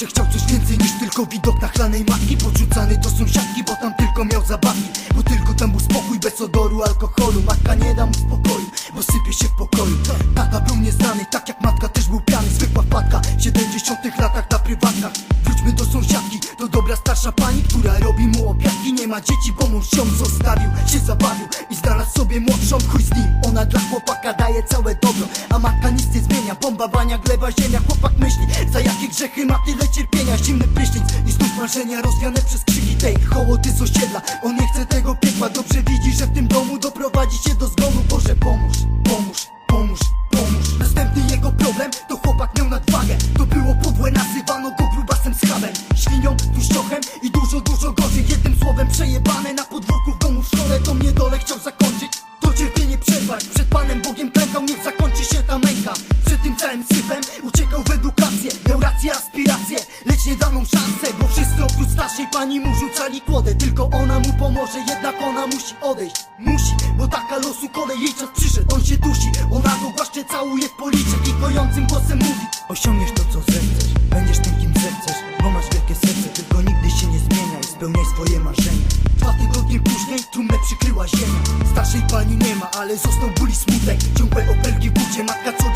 Zawsze chciał coś więcej niż tylko widok nachlanej matki. Podrzucany do sąsiadki, bo tam tylko miał zabawki Bo tylko tam był spokój bez odoru alkoholu. Matka nie da mu spokoju Wróćmy do sąsiadki, to dobra starsza pani Która robi mu obiadki, nie ma dzieci, bo mąż ją zostawił Się zabawił i znalazł sobie młodszą. Chuj z nim, ona dla chłopaka daje całe dobro A matka nic nie zmienia, bomba, bania, gleba, ziemia. Chłopak myśli, za jakie grzechy ma tyle cierpienia. Zimny prysznic i znów marzenia rozwiane przez krzyki tej hołody z osiedla. On nie chce tego piekła, dobrze widzi, że w tym domu doprowadzi się do zgonu. Boże pomóż, pomóż, pomóż, pomóż. Następny jego problem to chłopak miał nadwagę. To było uciekał w edukację Miał rację, aspiracje, lecz nie daną szansę Bo wszyscy oprócz starszej pani mu rzucali kłodę. Tylko ona mu pomoże, jednak ona musi odejść. Musi, bo taka losu kolej, jej czas przyszedł. On się dusi, ona go głaszcze całuje w policzek I kojącym głosem mówi. Osiągniesz to co zechcesz, będziesz tym kim zechcesz Bo masz wielkie serce, tylko nigdy się nie zmieniaj Spełniaj swoje marzenia. Dwa tygodnie później trumnę przykryła ziemia. Starszej pani nie ma, ale został ból i smutek. Ciągłe obelgi w budzie, matka co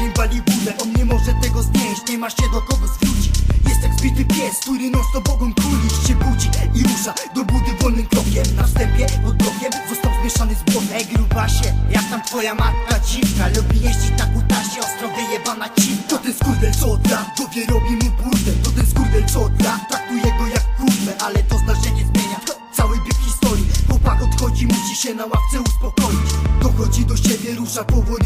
On nie może tego znieść, nie ma się do kogo zwrócić. Jest jak zbity pies, który non stop ogon kuli się budzi i rusza do budy wolnym krokiem. Na wstępie pod blokiem został zmieszany z błotem. Ej grubasie, jak tam twoja matka dziwka? Lubi jeździć na kutasie, ostro wyjebana ci. To ten skurdel co od lat, robi mu burdę To ten skurdel co od lat, traktuje go jak kurwę Ale to zdarzenie zmienia cały bieg historii. Chłopak odchodzi, musi się na ławce uspokoić. Dochodzi do siebie, rusza powoli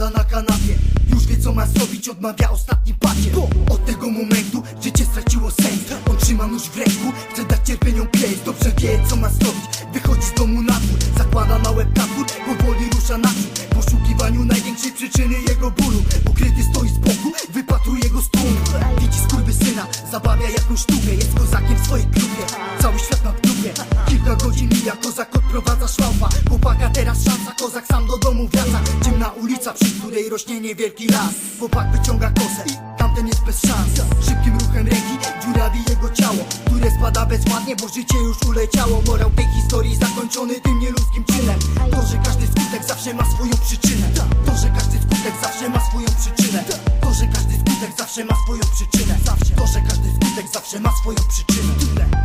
Siada na kanapie, już wie co ma zrobić Odmawia ostatni pakiet Od tego momentu życie straciło sens. On trzyma nóż w ręku, chce dać cierpieniom pies. Dobrze wie co ma zrobić, wychodzi z domu na dwór Zakłada na łeb kaptur, powoli rusza naprzód W poszukiwaniu największej przyczyny jego bólu. Ukryty stoi z boku, wypatruje go z tłumu. Widzi skurwysyna, zabawia jakąś sztukę. Jest kozakiem w swojej klubie, cały świat na dupie. Kilka godzin mija, kozak odprowadza szlaufa Chłopaka teraz szansa, kozak sam do rośnie niewielki las. Chłopak wyciąga kosę i tamten jest bez szans. Szybkim ruchem ręki dziurawi jego ciało Które spada bezładnie, bo życie już uleciało. Morał tej historii zakończony tym nieludzkim czynem. To, że każdy skutek zawsze ma swoją przyczynę. To, że każdy skutek zawsze ma swoją przyczynę. To, że każdy skutek zawsze ma swoją przyczynę. To, że każdy skutek zawsze ma swoją przyczynę